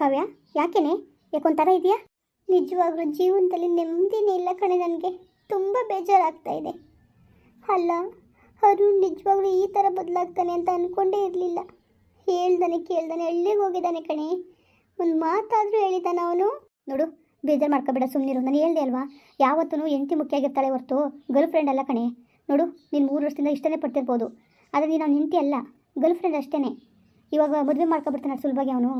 ಕಾವ್ಯ? ಯಾಕೆನೆ? ಯಾಕೊಂಥರ ಇದೆಯಾ? ನಿಜವಾಗ್ಲೂ ಜೀವನದಲ್ಲಿ ನೆಮ್ಮದಿನೇ ಇಲ್ಲ ಕಣೆ ನನಗೆ. ತುಂಬ ಬೇಜಾರಾಗ್ತಾ ಇದೆ. ಅಲ್ಲ, ಅರುಣ್ ನಿಜವಾಗ್ಲೂ ಈ ಥರ ಬದಲಾಗ್ತಾನೆ ಅಂತ ಅಂದ್ಕೊಂಡೇ ಇರಲಿಲ್ಲ. ಹೇಳ್ದಾನೆ, ಕೇಳ್ದಾನೆ ಹಳ್ಳಿಗೆ ಹೋಗಿದ್ದಾನೆ ಕಣೆ? ಒಂದು ಮಾತಾದರೂ ಹೇಳಿದ್ದಾನ ಅವನು. ನೋಡು, ಬೇಜಾರು ಮಾಡ್ಕೋಬೇಡ ಸುಮ್ಮನಿರು ನಾನು ಹೇಳ್ದೆ ಅಲ್ವಾ? ಯಾವತ್ತೂ ಹೆಂಡತಿ ಮುಖ್ಯ ಆಗಿರ್ತಾಳೆ ಹೊರತು ಗರ್ಲ್ ಫ್ರೆಂಡ್ ಅಲ್ಲ ಕಣೆ. ನೋಡು, ನೀನು ಮೂರು ವರ್ಷದಿಂದ ಇಷ್ಟನೇ ಪಡ್ತಿರ್ಬೋದು. ಆದರೆ ನೀನು ಅವ್ನ ಹೆಂಡತಿ ಅಲ್ಲ. ಗರ್ಲ್ ಫ್ರೆಂಡ್ ಅಷ್ಟೇ ಇವಾಗ ಮದುವೆ ಮಾಡ್ಕೊಬಿಡ್ತಾನೆ ಸುಲಭವಾಗಿ ಅವನು.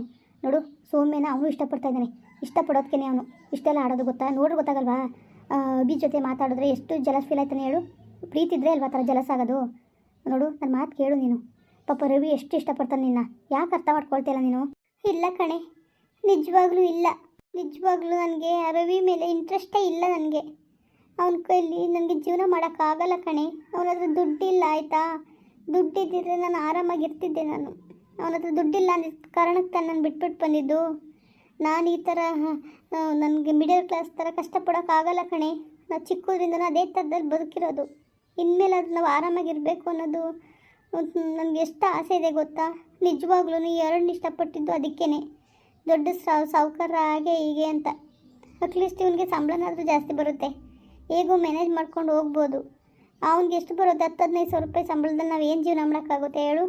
ನೋಡು, ಸೌಮ್ಯನ ಅವನು ಇಷ್ಟಪಡ್ತಾ ಇದ್ದಾನೆ. ಇಷ್ಟಪಡೋದಕ್ಕೇನೆ ಅವನು. ಇಷ್ಟೆಲ್ಲ ಆಡೋದು ಗೊತ್ತಾ? ನೋಡ್ರಿ ಗೊತ್ತಾಗಲ್ವಾ? ಅಭಿ ಜೊತೆ ಮಾತಾಡಿದ್ರೆ ಎಷ್ಟು ಜಲಸ್ ಫೀಲ್ ಆಯ್ತಾನೆ ಹೇಳು. ಪ್ರೀತಿ ಇದ್ದರೆ ಅಲ್ವಾ ಥರ ಜಲಸ್ ಆಗೋದು? ನೋಡು ನನ್ನ ಮಾತು ಕೇಳು ನೀನು. ಪಾಪ ರವಿ ಎಷ್ಟು ಇಷ್ಟಪಡ್ತಾನೆ ನಿನ್ನ. ಯಾಕೆ ಅರ್ಥ ಮಾಡ್ಕೊಳ್ತಿಲ್ಲ ನೀನು? ಇಲ್ಲ ಕಣೆ. ನಿಜವಾಗ್ಲೂ ಇಲ್ಲ. ನಿಜವಾಗ್ಲೂ ನನಗೆ ರವಿ ಮೇಲೆ ಇಂಟ್ರೆಸ್ಟೇ ಇಲ್ಲ ನನಗೆ. ಅವನ ಕೈಲಿ ನನಗೆ ಜೀವನ ಮಾಡೋಕ್ಕಾಗಲ್ಲ ಕಣೆ. ಅವನ ಹತ್ರ ದುಡ್ಡಿಲ್ಲ, ಆಯಿತಾ? ದುಡ್ಡಿದ್ದಿದ್ರೆ ನಾನು ಆರಾಮಾಗಿರ್ತಿದ್ದೆ ನಾನು. ಅವನ ಹತ್ರ ದುಡ್ಡಿಲ್ಲ ಅಂದಿದ್ದ ಕಾರಣಕ್ಕೆ ತಾನು ನಾನು ಬಿಟ್ಬಿಟ್ಟು ಬಂದಿದ್ದು. ನಾನು ಈ ಥರ ನನಗೆ ಮಿಡಲ್ ಕ್ಲಾಸ್ ಥರ ಕಷ್ಟಪಡೋಕ್ಕಾಗಲ್ಲ ಕಣೆ. ನಾವು ಚಿಕ್ಕದ್ರಿಂದ ಅದೇ ಥರದಲ್ಲಿ ಬದುಕಿರೋದು. ಇನ್ಮೇಲೆ ಅದು ನಾವು ಆರಾಮಾಗಿರಬೇಕು ಅನ್ನೋದು ನನಗೆ ಎಷ್ಟು ಆಸೆ ಇದೆ ಗೊತ್ತಾ? ನಿಜವಾಗ್ಲೂ ಎರಡು ಇಷ್ಟಪಟ್ಟಿದ್ದು ಅದಕ್ಕೇನೆ. ದೊಡ್ಡ ಸಾವ್ ಸಾವುಕಾರ ಹಾಗೆ ಹೀಗೆ ಅಂತ. ಅಟ್ಲೀಸ್ಟ್ ಇವನಿಗೆ ಸಂಬಳನಾದರೂ ಜಾಸ್ತಿ ಬರುತ್ತೆ. ಹೇಗೂ ಮ್ಯಾನೇಜ್ ಮಾಡ್ಕೊಂಡು ಹೋಗ್ಬೋದು. ಅವ್ನಿಗೆ ಎಷ್ಟು ಬರುತ್ತೆ ಹತ್ತು, ಹದಿನೈದು ಸಾವಿರ ರೂಪಾಯಿ ಸಂಬಳದಲ್ಲಿ ನಾವು ಏನು ಜೀವನ ಮಾಡೋಕ್ಕಾಗುತ್ತೆ ಹೇಳು?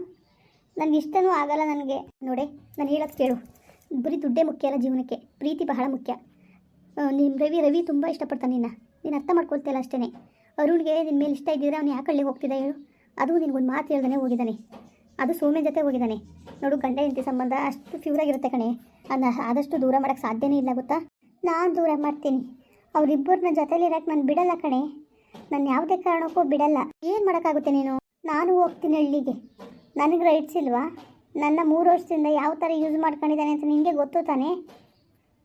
ನನಗೆ ಇಷ್ಟನೂ ಆಗಲ್ಲ ನನಗೆ. ನೋಡಿ, ನಾನು ಹೇಳೋದು ಕೇಳು. ಬರೀ ದುಡ್ಡೇ ಮುಖ್ಯ ಅಲ್ಲ ಜೀವನಕ್ಕೆ? ಪ್ರೀತಿ ಬಹಳ ಮುಖ್ಯ. ನಿಮ್ಮ ರವಿ ರವಿ ತುಂಬ ಇಷ್ಟಪಡ್ತಾನೆ ನಿನ್ನ. ನೀನು ಅರ್ಥ ಮಾಡ್ಕೊಳ್ತಿಲ್ಲ ಅಷ್ಟೇ ಅರುಣ್ಗೆ ನಿನ್ನ ಮೇಲೆ ಇಷ್ಟ ಇದ್ದಿದ್ರೆ ಅವ್ನು ಯಾಕೆ ಹಳ್ಳಿಗೆ ಹೋಗ್ತಿದ್ದ ಹೇಳು? ಅದು ನಿನಗೊಂದು ಮಾತು ಹೇಳ್ದಾನೆ ಹೋಗಿದ್ದಾನೆ. ಅದು ಸೌಮ್ಯ ಜೊತೆ ಹೋಗಿದ್ದಾನೆ. ನೋಡು, ಗಂಡ ಹೆಂಡತಿ ಸಂಬಂಧ ಅಷ್ಟು ಫ್ಯೂರಾಗಿರುತ್ತೆ ಕಣೆ. ಅದನ್ನ ಆದಷ್ಟು ದೂರ ಮಾಡೋಕ್ಕೆ ಸಾಧ್ಯನೇ ಇಲ್ಲ ಗೊತ್ತಾ? ನಾನು ದೂರ ಮಾಡ್ತೀನಿ. ಅವರಿಬ್ಬರನ್ನ ಜೊತೆಲಿ ಇರೋಕ್ಕೆ ನಾನು ಬಿಡಲ್ಲ ಕಣೆ. ನಾನು ಯಾವುದೇ ಕಾರಣಕ್ಕೂ ಬಿಡಲ್ಲ. ಏನು ಮಾಡೋಕ್ಕಾಗುತ್ತೆ ನೀನು? ನಾನು ಹೋಗ್ತೀನಿ ಹಳ್ಳಿಗೆ. ನನಗೆ ರೈಟ್ಸ್ ಇಲ್ವಾ? ನನ್ನ ಮೂರು ವರ್ಷದಿಂದ ಯಾವ ಥರ ಯೂಸ್ ಮಾಡ್ಕೊಂಡಿದ್ದಾನೆ ಅಂತ ನಿನಗೆ ಗೊತ್ತು ತಾನೆ?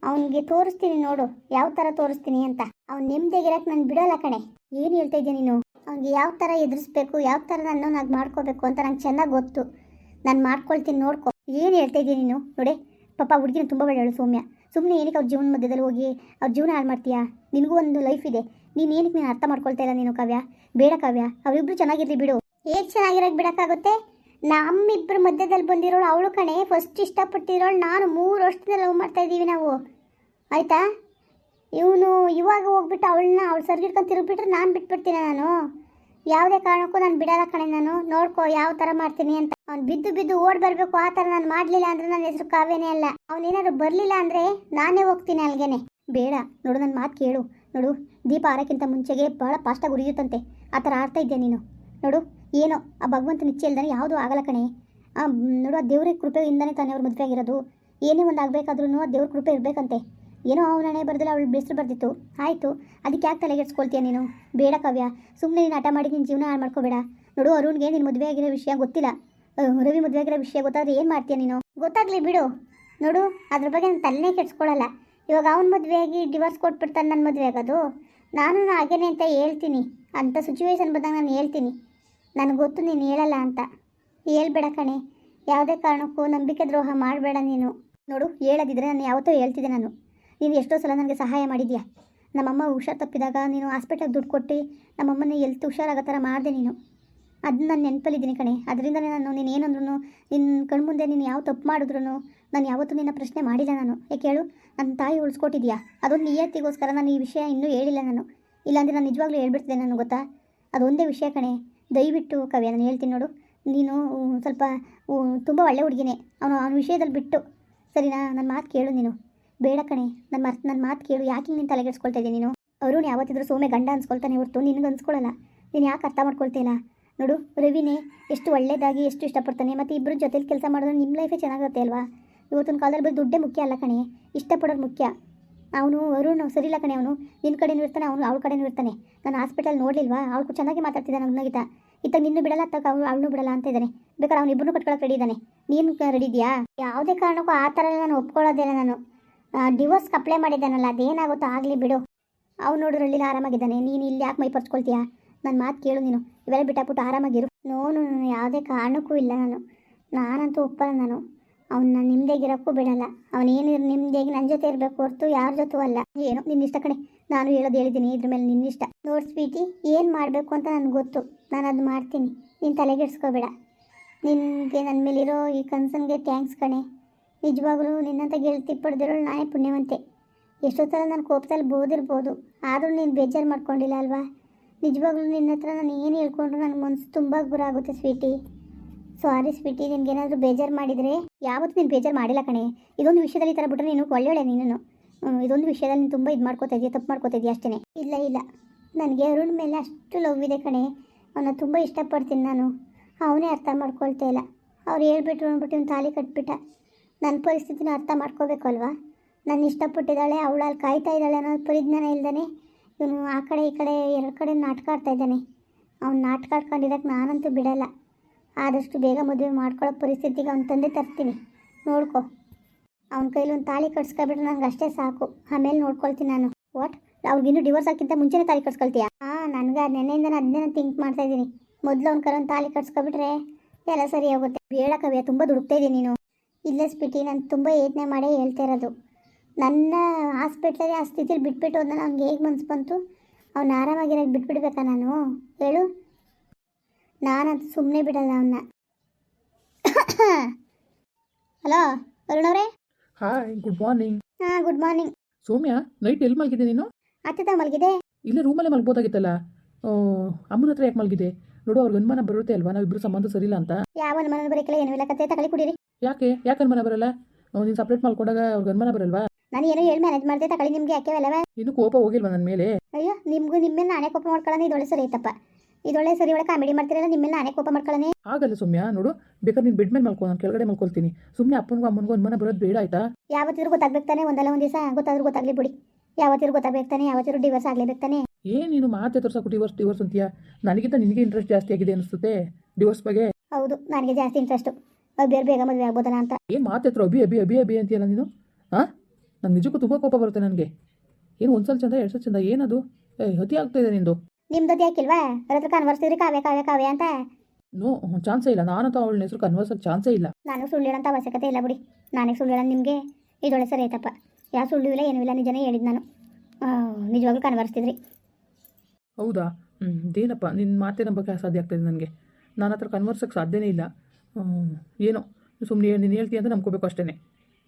ಅವನಿಗೆ ತೋರಿಸ್ತೀನಿ ನೋಡು, ಯಾವ ಥರ ತೋರಿಸ್ತೀನಿ ಅಂತ. ಅವ್ನು ನೆಮ್ಮದಿಗಿರಕ್ಕೆ ನಾನು ಬಿಡೋಲ್ಲ ಕಣೆ. ಏನು ಹೇಳ್ತಾ ಇದ್ದೀನಿ ನೀನು? ಅವ್ನಿಗೆ ಯಾವ ಥರ ಎದುರಿಸ್ಬೇಕು, ಯಾವ ಥರ ನಾನು ನಾನು ಮಾಡ್ಕೋಬೇಕು ಅಂತ ನಂಗೆ ಚೆನ್ನಾಗಿ ಗೊತ್ತು. ನಾನು ಮಾಡ್ಕೊಳ್ತೀನಿ ನೋಡ್ಕೊ. ಏನು ಹೇಳ್ತಾ ಇದ್ದೀನಿ ನೀನು? ನೋಡಿ, ಪಾಪ ಹುಡುಗಿನ ತುಂಬ ಒಳ್ಳೆಯವಳು ಸೌಮ್ಯ. ಸುಮ್ಮನೆ ಏನಕ್ಕೆ ಅವ್ರ ಜೀವನ ಮಧ್ಯದಲ್ಲಿ ಹೋಗಿ ಅವ್ರ ಜೀವನ ಹಾಳು ಮಾಡ್ತೀಯಾ? ನಿನಗೂ ಒಂದು ಲೈಫ್ ಇದೆ. ನೀನು ಏನಕ್ಕೆ ನೀನು ಅರ್ಥ ಮಾಡ್ಕೊಳ್ತಾ ಇಲ್ಲ ನೀನು ಕಾವ್ಯ? ಬೇಡ ಕಾವ್ಯ, ಅವರಿಬ್ರು ಚೆನ್ನಾಗಿರ್ಲಿ ಬಿಡು. ಹೇಗೆ ಚೆನ್ನಾಗಿರೋಕೆ ಬಿಡೋಕ್ಕಾಗುತ್ತೆ? ನಮ್ಮಿಬ್ಬರ ಮಧ್ಯದಲ್ಲಿ ಬಂದಿರೋಳು ಅವಳು ಕಣೆ. ಫಸ್ಟ್ ಇಷ್ಟಪಟ್ಟಿರೋಳು ನಾನು. ಮೂರು ವರ್ಷದಿಂದ ಲವ್ ಮಾಡ್ತಾ ಇದ್ದೀವಿ ನಾವು. ಆಯಿತಾ? ಇವನು ಇವಾಗ ಹೋಗ್ಬಿಟ್ಟು ಅವಳನ್ನ ಅವಳು ಸರ್ಗಿಡ್ಕೊಂಡು ತಿರುಗಿಬಿಟ್ರೆ ನಾನು ಬಿಟ್ಬಿಡ್ತೀನಿ ನಾನು? ಯಾವುದೇ ಕಾರಣಕ್ಕೂ ನಾನು ಬಿಡಲ್ಲ ಕಣೆ ನಾನು. ನೋಡ್ಕೋ ಯಾವ ಥರ ಮಾಡ್ತೀನಿ ಅಂತ. ಅವ್ನು ಬಿದ್ದು ಬಿದ್ದು ಓಡ್ ಬರಬೇಕು, ಆ ಥರ ನಾನು ಮಾಡಲಿಲ್ಲ ಅಂದರೆ ನನ್ನ ಹೆಸರು ಕಾವ್ಯನೇ ಅಲ್ಲ. ಅವನೇನಾದ್ರು ಬರಲಿಲ್ಲ ಅಂದರೆ ನಾನೇ ಹೋಗ್ತೀನಿ ಅಲ್ಲಿಗೆ ಬೇಡ. ನೋಡು ನನ್ನ ಮಾತು ಕೇಳು. ನೋಡು, ದೀಪ ಆರಕ್ಕಿಂತ ಮುಂಚೆಗೆ ಭಾಳ ಫಾಸ್ಟಾಗಿ ಉರಿಯುತ್ತಂತೆ. ಆ ಥರ ಆಡ್ತಾ ಇದ್ದೆ ನೀನು? ನೋಡು. ಏನೋ, ಆ ಭಗವಂತನ ಇಚ್ಛೆ ಇಲ್ದಾನೆ ಯಾವುದೂ ಆಗಲ್ಲ ಕಣೆ. ನೋಡು, ಆ ದೇವ್ರ ಕೃಪೆಯಿಂದನೇ ತಾನೇ ಅವ್ರ ಮದುವೆ ಆಗಿರೋದು. ಏನೇ ಒಂದು ಆಗಬೇಕಾದ್ರೂ ಆ ದೇವ್ರ ಕೃಪೆ ಇರಬೇಕಂತೆ. ಏನೋ ಅವನೇ ಬರ್ದಿಲ್ಲ, ಅವಳು ಬೆಸ್ರು ಬರ್ದಿತ್ತು. ಆಯಿತು, ಅದಕ್ಕೆ ಯಾಕೆ ತಲೆಗೆಡ್ಸ್ಕೊಳ್ತೀಯ ನೀನು? ಬೇಡ ಕವ್ಯ ಸುಮ್ಮನೆ ನೀನು ಹಠ ಮಾಡಿ ನಿನ್ನ ಜೀವನ ಹಾಳು ಮಾಡ್ಕೋಬೇಡ. ನೋಡು, ಅರುಣ್ಗೆ ನಿನ್ನ ಮದುವೆ ಆಗಿರೋ ವಿಷಯ ಗೊತ್ತಿಲ್ಲ. ರವಿ ಮದುವೆ ಆಗಿರೋ ವಿಷಯ ಗೊತ್ತಾದ್ರೆ ಏನು ಮಾಡ್ತೀಯ ನೀನು? ಗೊತ್ತಾಗಲಿ ಬಿಡು. ನೋಡು, ಅದ್ರ ಬಗ್ಗೆ ನಾನು ತಲೆನೇ ಕೆಡ್ಸ್ಕೊಳ್ಳಲ್ಲ ಇವಾಗ ಅವನ ಮದುವೆಯಾಗಿ ಡಿವೋರ್ಸ್ ಕೊಟ್ಬಿಡ್ತಾನೆ ನನ್ನ ಮದುವೆ ಆಗೋದು ನಾನು ಹಾಗೇನೆ ಅಂತ ಹೇಳ್ತೀನಿ. ಅಂಥ ಸಿಚುವೇಶನ್ ಬಂದಾಗ ನಾನು ಹೇಳ್ತೀನಿ. ನನಗೆ ಗೊತ್ತು ನೀನು ಹೇಳಲ್ಲ ಅಂತ. ಹೇಳ್ಬೇಡ ಕಣೆ. ಯಾವುದೇ ಕಾರಣಕ್ಕೂ ನಂಬಿಕೆ ದ್ರೋಹ ಮಾಡಬೇಡ ನೀನು. ನೋಡು, ಹೇಳದಿದ್ರೆ ನಾನು ಯಾವತ್ತೋ ಹೇಳ್ತಿದ್ದೆ ನಾನು. ನೀನು ಎಷ್ಟೋ ಸಲ ನನಗೆ ಸಹಾಯ ಮಾಡಿದ್ಯಾ? ನಮ್ಮಮ್ಮ ಹುಷಾರು ತಪ್ಪಿದಾಗ ನೀನು ಹಾಸ್ಪಿಟಲ್ಗೆ ದುಡ್ಡು ಕೊಟ್ಟು ನಮ್ಮಮ್ಮನ ಎಲ್ತ್ ಹುಷಾರಾಗೋ ಥರ ಮಾಡಿದೆ ನೀನು. ಅದನ್ನ ನಾನು ನೆನಪಲ್ಲಿದ್ದೀನಿ ಕಣೆ. ಅದರಿಂದಲೇ ನಾನು ನೀನು ಏನಂದ್ರೂ ನಿನ್ನ ಕಣ್ಮುಂದೆ ನೀನು ಯಾವ ತಪ್ಪು ಮಾಡಿದ್ರು ನಾನು ಯಾವತ್ತೂ ನಿನ್ನ ಪ್ರಶ್ನೆ ಮಾಡಿಲ್ಲ ನಾನು. ಯಾಕೆ ಹೇಳು ನನ್ನ ತಾಯಿ ಉಳಿಸ್ಕೊಟ್ಟಿದ್ಯಾ? ಅದೊಂದು ನಿಯತ್ತಿಗೋಸ್ಕರ ನಾನು ಈ ವಿಷಯ ಇನ್ನೂ ಹೇಳಿಲ್ಲ ನಾನು. ಇಲ್ಲಾಂದರೆ ನಾನು ನಿಜವಾಗ್ಲೂ ಹೇಳ್ಬಿಡ್ತಿದ್ದೆ ನನಗೆ ಗೊತ್ತಾ? ಅದೊಂದೇ ವಿಷಯ ಕಣೆ. ದಯವಿಟ್ಟು ಕವ್ಯ ನಾನು ಹೇಳ್ತೀನಿ ನೋಡು. ನೀನು ಸ್ವಲ್ಪ ತುಂಬ ಒಳ್ಳೆ ಹುಡುಗಿನೇ. ಅವನು, ಅವನ ವಿಷಯದಲ್ಲಿ ಬಿಟ್ಟು. ಸರಿನಾ ನನ್ನ ಮಾತು ಕೇಳು ನೀನು. ಬೇಡ ಕಣೆ. ನನ್ನ ಮಾತು ನನ್ನ ಮಾತು ಕೇಳು. ಯಾಕೆ ನೀನು ತಲೆಗೆಡ್ಸ್ಕೊಳ್ತಾ ಇದ್ದೀನಿ ನೀನು? ಅರುಣ್ ಯಾವತ್ತಿದ್ರೂ ಸೋಮೆ ಗಂಡ ಅನ್ಸ್ಕೊಳ್ತಾನೆ ಹೊರತು ನಿನಗೆ ಅನ್ಸ್ಕೊಳ್ಳಲ್ಲ ನೀನು ಯಾಕೆ ಅರ್ಥ ಮಾಡ್ಕೊಳ್ತಿಲ್ಲ ನೋಡು, ರವಿನೇ ಎಷ್ಟು ಒಳ್ಳೇದಾಗಿ, ಎಷ್ಟು ಇಷ್ಟಪಡ್ತಾನೆ, ಮತ್ತು ಇಬ್ಬರು ಜೊತೆಲಿ ಕೆಲಸ ಮಾಡಿದ್ರೆ ನಿಮ್ಮ ಲೈಫೇ ಚೆನ್ನಾಗಿರುತ್ತೆ ಅಲ್ವಾ? ಇವತ್ತಿನ ಕಾಲದಲ್ಲಿ ಬರೀ ದುಡ್ಡೇ ಮುಖ್ಯ ಅಲ್ಲ ಕಣೆ. ಇಷ್ಟಪಡೋದು ಮುಖ್ಯ. ಅವನು, ಅರುಣ್ ಸರಿಯಿಲ್ಲ ಕಣೆ ಅವನು. ನಿನ್ನ ಕಡೆನೂ ಇರ್ತಾನೆ, ಅವನು ಅವಳ ಕಡೆನೂ ಇರ್ತಾನೆ. ನಾನು ಹಾಸ್ಪಿಟಲ್ ನೋಡಲಿಲ್ವಾ? ಅವಳು ಚೆನ್ನಾಗಿ ಮಾತಾಡ್ತಿದ್ದಾನೆ ಅವ್ನಾಗಿತ ಇತ್ತಾಗ ನಿನ್ನೂ ಬಿಡಲ್ಲ ಅತ್ತಾಗ ಅವಳು ಅವಳು ಬಿಡಲ್ಲ ಅಂತ ಇದ್ದಾನೆ. ಬೇಕಾದ್ರೆ ಅವ್ನು ಇಬ್ಬರನ್ನೂ ಕಟ್ಕೊಳಕ್ಕೆ ರೆಡಿ ಇದ್ದಾನೆ. ನೀನು ರೆಡಿ ಇದೆಯಾ ಯಾವುದೇ ಕಾರಣಕ್ಕೂ ಆ ಥರ ನಾನು ಒಪ್ಕೊಳ್ಳೋದಿಲ್ಲ ನಾನು. ಡಿವೋರ್ಸ್ ಅಪ್ಲೈ ಮಾಡಿದ್ದಾನಲ್ಲ, ಅದೇನಾಗುತ್ತೋ ಆಗಲಿ ಬಿಡು. ಅವ್ನು ನೋಡಿದ್ರಲ್ಲಿ ಆರಾಮಾಗಿದ್ದಾನೆ. ನೀನು ಇಲ್ಲಿ ಯಾಕೆ ಮೈ ಪರ್ಚ್ಕೊಳ್ತೀಯಾ? ನನ್ನ ಮಾತು ಕೇಳು ನೀನು. ಇವೆಲ್ಲ ಬಿಟ್ಟಾಕ್ಬಿಟ್ಟು ಆರಾಮಾಗಿರು. ನಾನು ಯಾವುದೇ ಕಾರಣಕ್ಕೂ ಇಲ್ಲ ನಾನು. ನಾನಂತೂ ಒಪ್ಪಲ್ಲ ನಾನು. ಅವನ್ನ ನಿಮ್ಮದೇಗಿರೋಕ್ಕೂ ಬಿಡಲ್ಲ. ಅವನೇನು ನಿಮ್ಮದೇಗಿ ನನ್ನ ಜೊತೆ ಇರಬೇಕು ಹೊರತು ಯಾರ ಜೊತೆ ಅಲ್ಲ. ಏನು ನಿನ್ನ ಇಷ್ಟ ಕಣೆ. ನಾನು ಹೇಳೋದು ಹೇಳಿದ್ದೀನಿ, ಇದ್ರ ಮೇಲೆ ನಿನ್ನ ಇಷ್ಟ. ನೋಡ್ ಸ್ವೀಟಿ ಏನು ಮಾಡಬೇಕು ಅಂತ ನನಗೆ ಗೊತ್ತು. ನಾನು ಅದು ಮಾಡ್ತೀನಿ. ನೀನು ತಲೆಗೆಡ್ಸ್ಕೋಬೇಡ. ನಿನಗೆ ನನ್ನ ಮೇಲಿರೋ ಈ ಕನ್ಸನ್ಗೆ ಥ್ಯಾಂಕ್ಸ್ ಕಣೆ. ನಿಜವಾಗ್ಲೂ ನಿನ್ನಂತ ಗೆಳತಿ ಪಡೆದಿರೋಳು ನಾನೇ ಪುಣ್ಯವಂತೆ. ಎಷ್ಟೋ ಥರ ನಾನು ಕೋಪದಲ್ಲಿ ಬೋದಿರ್ಬೋದು. ಆದರೂ ನೀನು ಬೇಜಾರು ಮಾಡ್ಕೊಂಡಿಲ್ಲ ಅಲ್ವಾ? ನಿಜವಾಗ್ಲೂ ನಿನ್ನ ಹತ್ರ ನಾನು ಏನು ಹೇಳ್ಕೊಂಡ್ರು ನನ್ನ ಮನಸ್ಸು ತುಂಬ ಗುರ ಆಗುತ್ತೆ ಸ್ವೀಟಿ. ಸಾರಿ ಸ್ವೀಟಿ, ನಿನಗೇನಾದರೂ ಬೇಜಾರು ಮಾಡಿದರೆ? ಯಾವತ್ತೂ ನೀನು ಬೇಜಾರು ಮಾಡಿಲ್ಲ ಕಣೆ. ಇದೊಂದು ವಿಷಯದಲ್ಲಿ ಈ ಥರ ಬಿಟ್ಟರೆ ನೀನು ಒಳ್ಳೆಯಳೆ ನೀನು ಇದೊಂದು ವಿಷಯದಲ್ಲಿ ನೀನು ತುಂಬ ಇದು ಮಾಡ್ಕೋತಾ ಇದೆಯಾ, ತಪ್ಪು ಮಾಡ್ಕೋತಾ ಇದೆಯಾ ಅಷ್ಟೇ ಇಲ್ಲ ಇಲ್ಲ. ನನಗೆ ಅರುಣ್ ಮೇಲೆ ಅಷ್ಟು ಲವ್ ಇದೆ ಕಣೆ. ಅವನ್ನ ತುಂಬ ಇಷ್ಟಪಡ್ತೀನಿ ನಾನು. ಅವನೇ ಅರ್ಥ ಮಾಡ್ಕೊಳ್ತಾ ಇಲ್ಲ. ಅವ್ರು ಹೇಳ್ಬಿಟ್ರು ಅಂದ್ಬಿಟ್ಟು ಇವ್ನು ತಾಲಿ ಕಟ್ಬಿಟ್ಟ. ನನ್ನ ಪರಿಸ್ಥಿತಿನ ಅರ್ಥ ಮಾಡ್ಕೋಬೇಕು ಅಲ್ವಾ? ನಾನು ಇಷ್ಟಪಟ್ಟಿದ್ದಾಳೆ ಅವಳು ಅಲ್ಲಿ ಕಾಯ್ತಾ ಇದ್ದಾಳೆ ಅನ್ನೋ ಪರಿಜ್ಞಾನ ಇಲ್ದೇ ಇವನು ಆ ಕಡೆ ಈ ಕಡೆ ಎರಡು ಕಡೆ ನಾಟಕ ಆಡ್ತಾ ಇದ್ದಾನೆ. ಅವ್ನು ನಾಟಕ ಆಡ್ಕೊಂಡಿದ್ದಕ್ಕೆ ನಾನಂತೂ ಬಿಡಲ್ಲ. ಆದಷ್ಟು ಬೇಗ ಮದುವೆ ಮಾಡ್ಕೊಳ್ಳೋ ಪರಿಸ್ಥಿತಿಗೆ ಅವ್ನ ತಂದೆ ತರ್ತೀನಿ. ನೋಡ್ಕೊ. ಅವನ ಕೈಲಿ ಒಂದು ತಾಳಿ ಕಟ್ಸ್ಕೊಬಿಟ್ರೆ ನನಗೆ ಅಷ್ಟೇ ಸಾಕು. ಆಮೇಲೆ ನೋಡ್ಕೊಳ್ತೀನಿ ನಾನು. ವಾಟ್ ಅವ್ರಿಗಿನ್ನೂ ಡಿವೋರ್ಸ್ ಹಾಕಿಂತ ಮುಂಚೆನೇ ತಾಳಿ ಕಟ್ಸ್ಕೊಳ್ತೀಯ? ಹಾಂ, ನನಗೆ ನೆನೆಯಿಂದ ಅದನ್ನೇ ನಾನು ಥಿಂಕ್ ಮಾಡ್ತಾ ಇದ್ದೀನಿ. ಮೊದಲು ಅವ್ನ ಕರೊಂದು ತಾಳಿ ಕಟ್ಸ್ಕೊಬಿಟ್ರೆ ಎಲ್ಲ ಸರಿ ಹೋಗುತ್ತೆ. ಬೇಡ ಕವಿಯ, ತುಂಬ ದುಡುಕ್ತಾ ಇದ್ದೀನಿ ನೀನು. ಇಲ್ಲೇ ಸ್ಪಿಟಿ, ನಾನು ತುಂಬ ಯೋಚನೆ ಮಾಡೇ ಹೇಳ್ತಾ ಇರೋದು. ನನ್ನ ಹಾಸ್ಪಿಟ್ಲಲ್ಲಿ ಆ ಸ್ಥಿತಿಲಿ ಬಿಟ್ಬಿಟ್ಟು ಹೋದ್ನ ಅವ್ನಿಗೆ ಹೇಗೆ ಮನ್ಸು ಬಂತು? ಅವ್ನು ಆರಾಮಾಗಿರೋಕ್ಕೆ ಬಿಟ್ಬಿಡ್ಬೇಕಾ ನಾನು? ಹೇಳು. ನಾನಂತೂ ಸುಮ್ಮನೆ ಬಿಡಲ್ಲ ಅವನ್ನ ಹಲೋ ಅರುಣವ್ರೆ ಹಾಯ್ ಗುಡ್ ಮಾರ್ನಿಂಗ್ ಹಾಂ ಗುಡ್ ಮಾರ್ನಿಂಗ್ ಸೌಮ್ಯ ನೈಟ್ ಎಲ್ಲಿ ಮಲಗಿದೆ ನೀನು? ಅತ್ತೆ ಮಲಗಿದೆ ಇಲ್ಲೇ ರೂಮಲ್ಲೇ ಮಲ್ಬೋದಾಗಿತ್ತಲ್ಲ ಅಮ್ಮನ ಹತ್ರ ಯಾಕೆ ಮಲಗಿದೆ ನೋಡು ಅವ್ರಿಗೆ ಅನುಮಾನ ಬರುತ್ತೆ ಅಲ್ವಾ? ನಾವಿಬ್ರು ಸಂಬಂಧ ಸರಿಯಿಲ್ಲ ಅಂತ. ಯಾವ ಮನೆ ಬರೋಕ್ಕಿಲ್ಲ ಏನು ಇಲ್ಲ. ಕತೆ ತಗೊಳ್ಳಿ ಕುಡೀರಿ. ಯಾಕೆ? ಯಾಕೆ ಅನುಮಾನ ಬರಲ್ಲ? ನೀನು ಸಪ್ರೇಟ್ ಮಾಡ್ಕೊಂಡಾಗ ಅವ್ರಿಗೆ ಅನುಮಾನ ಬರಲ್ವಾ? ನಾನು ಏನೋ ಹೇಳಿ ಮ್ಯಾನೇಜ್ ಮಾಡ್ದೆ ತಗೊಳ್ಳಿ. ನಿಮಗೆ ಯಾಕೆ ಏನು ಇನ್ನೂ ಕೋಪ ಹೋಗಿಲ್ವಾ ನನ್ನ ಮೇಲೆ? ಅಯ್ಯೋ ನಿಮಗೂ ನಿಮ್ಮೇಲೆ ನಾನೇ ಕೋಪ ಮಾಡ್ಕೊಳ್ಳೋಣ ಇದೊಳ್ಳೆ ಸರಿ ಐತಪ್ಪ ಇದೊಳ್ಳೆ ಸರಿ ಒಳಗೆ ಕಾಮಿಡಿ ಮಾಡ್ತಿರಲ್ಲ ನಿಮ್ಮೆಲ್ಲ ನಾನೇ ಕೋಪ ಮಾಡ್ಕೊಳ್ಳನೆ. ಆಗಲ್ಲ ಸೌಮ್ಯ ನೋಡು ಬೇಕಾದ್ರೆ ನೀನು ಬೆಡ್ ಮೇಲೆ ಮಲ್ಕೊ ನಾನು ಕೆಳಗಡೆ ಮಲ್ಕೊಳ್ತೀನಿ. ಸುಮ್ಮನೆ ಅಪ್ಪನಿಗೂ ಅಮ್ಮನಿಗೂ ಅನುಮಾನ ಬರೋದು ಬೇಡ ಆಯ್ತಾ? ಯಾವತ್ತಿದ್ರು ಗೊತ್ತಾಗ್ಬೇಕು ತಾನೆ ಒಂದಲ್ಲ ಒಂದು ದಿವಸ ಗೊತ್ತಾದ್ರೂ ಗೊತ್ತಾಗ್ಲಿ ಬಿಡಿ. ಯಾವತ್ತಿದ್ರು ಗೊತ್ತಾಗ್ಬೇಕು ತಾನೆ ಯಾವತ್ತಿದ್ರು ಡಿವರ್ಸ್ ಆಗ್ಲೇಬೇಕು ತಾನೆ. ಏನು ನೀನು ಮಾತೆ ತೋರ್ಸಕ್ಕೆ ಡಿವರ್ಸ್ ಡಿವರ್ಸ್ ಅಂತೀಯ? ನನಗಿಂತ ನಿನಗೆ ಇಂಟ್ರೆಸ್ಟ್ ಜಾಸ್ತಿ ಆಗಿದೆ ಅನಿಸುತ್ತೆ ಡಿವೋರ್ಸ್ ಬಗ್ಗೆ? ಹೌದು ನನಗೆ ಜಾಸ್ತಿ ಇಂಟ್ರೆಸ್ಟು ಬೇರೆ ಬೇಗ ಮದುವೆ ಆಗ್ಬೋದಲ್ಲ ಅಂತ. ಏನು ಮಾತೆ ಹತ್ರ ಅಭಿ ಅಭಿ ಅಭಿ ಅಭಿ ಅಂತೀಯಲ್ಲ ನೀನು? ಹಾಂ ನಂಗೆ ನಿಜಕ್ಕೂ ತುಂಬ ಕೋಪ ಬರುತ್ತೆ ನನಗೆ. ಏನು ಒಂದ್ಸಲ ಚಂದ ಎರಡು ಸಲ ಚಂದ ಏನದು? ಏ ಅತಿ ಆಗ್ತಾ ಇದೆ ನಿಂದು. ನಿಮ್ದು ಯಾಕಿಲ್ವಾ ಅವ್ರ ಹತ್ರ ಕನ್ವರ್ಸಿದ್ರಿ ಕಾವ್ಯ ಕಾವ್ಯ ಕಾವ್ಯ ಅಂತ? ನೋ ಚಾನ್ಸೇ ಇಲ್ಲ. ನಾನಂತೂ ಅವಳ ಹೆಸರು ಕನ್ವರ್ಸ್ ಚಾನ್ಸೇ ಇಲ್ಲ. ನಾನು ಸುಳ್ಳು ಅಂತ ಅವಶ್ಯಕತೆ ಇಲ್ಲ ಬಿಡಿ. ನಾನೇ ಸುಳ್ಳು ನಿಮಗೆ. ಇದೊಳ್ಳೆ ಸರಿ ಆಯ್ತಪ್ಪ. ಯಾವ ಸುಳ್ಳು ಇಲ್ಲ ಏನೂ ಇಲ್ಲ ನಿಜನೇ ಹೇಳಿದ್ದು ನಾನು. ನಿಜವಾಗ್ಲೂ ಕನ್ವರ್ಸ್ತಿದ್ರಿ ಹೌದಾ? ಹ್ಞೂ ಇದೇನಪ್ಪ? ನಿನ್ನ ಮಾತೇ ನಂಬಕ್ಕೆ ಸಾಧ್ಯ ಆಗ್ತಾಯಿದೆ ನನಗೆ. ನನ್ನ ಹತ್ರ ಕನ್ವರ್ಸಕ್ಕೆ ಸಾಧ್ಯನೇ ಇಲ್ಲ. ಏನೋ ಸುಮ್ಮನೆ ನೀನು ಹೇಳ್ತೀನಿ ಅಂತ ನಂಬ್ಕೋಬೇಕು ಅಷ್ಟೇ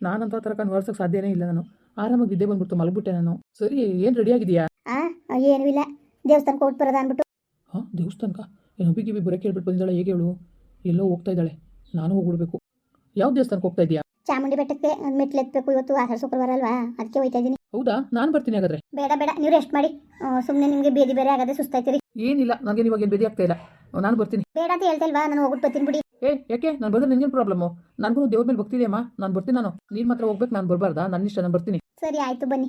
ನಾನಂತೂ ಆ ಥರ ಕನ್ವರ್ಸಕ್ಕೆ ಸಾಧ್ಯನೇ ಇಲ್ಲ ನಾನು. ಆರಾಮಾಗಿ ಇದ್ದೇ ಬಂದ್ಬಿಡ್ತು ಮಲಗ್ಬಿಟ್ಟೆ ನಾನು. ಸರಿ ಏನು ರೆಡಿಯಾಗಿದೆಯಾ ಆ ಏನೂ ಇಲ್ಲ. ದೇವಸ್ಥಾನಕ್ಕೆ ಹೋಗಿ ಬರೋದ ಅಂದ್ಬಿಟ್ಟು. ಹಾಂ ದೇವಸ್ಥಾನಕ ಏನು ಹಬ್ಬಿ ಗಿಬ್ಬಿ ಬರೋಕೆ ಹೇಳ್ಬಿಟ್ಟು ಬಂದಿದ್ದಾಳೆ ಹೇಗೆ ಹೇಳು? ಎಲ್ಲೋ ಹೋಗ್ತಾ ಇದ್ದಾಳೆ. ನಾನು ಹೋಗ್ಬಿಡ್ಬೇಕು. ಯಾವ ದೇವಸ್ಥಾನಕ್ಕೆ ಹೋಗ್ತಾ ಇದೆಯಾ ಚಾಮುಂಡಿ ಬೆಟ್ಟಕ್ಕೆ ಮೆಟ್ಲು ಎತ್ತಬೇಕು ಇವತ್ತು ಆಧಾರ ಶುಕ್ರವಾರ ಅಲ್ವಾ? ಅದಕ್ಕೆ ಹೋಯ್ತಾ ಇದ್ದೀನಿ ಹೌದಾ? ನಾನು ಬರ್ತೀನಿ ಹಾಗಾದ್ರೆ. ಬೇಡ ಬೇಡ ನೀವು ರೆಸ್ಟ್ ಮಾಡಿ. ಸುಮ್ಮನೆ ನಿಮಗೆ ಬೇದಿ ಬೇರೆ ಆಗದೆ ಸುಸ್ತಾಯ್ತೀರಿ. ಏನಿಲ್ಲ ನನಗೆ ಇವಾಗ ಏನು ಬೇದಿ ಆಗ್ತಾ ಇಲ್ಲ. ನಾನು ಬರ್ತೀನಿ. ಬೇಡ ಅಂತ ಹೇಳ್ತಾ ಇಲ್ವಾ? ನಾನು ಹೋಗ್ಬಿಟ್ಟು ಬರ್ತೀನಿ ಬಿಡಿ. ಏ ಯಾಕೆ? ನಾನು ಬಂದ್ರೆ ನಿನಗೇನು ಪ್ರಾಬ್ಲಮ್ಮು ನನಗೂ ದೇವ್ರ ಮೇಲೆ ಬರ್ತಿದೆಯಮ್ಮ ನಾನು ಬರ್ತೀನಿ ನಾನು. ನೀನು ಮಾತ್ರ ಹೋಗ್ಬೇಕು ನಾನು ಬರಬಾರ್ದಾ? ನನ್ನ ಇಷ್ಟ ನಾನು ಬರ್ತೀನಿ. ಸರಿ ಆಯಿತು ಬನ್ನಿ.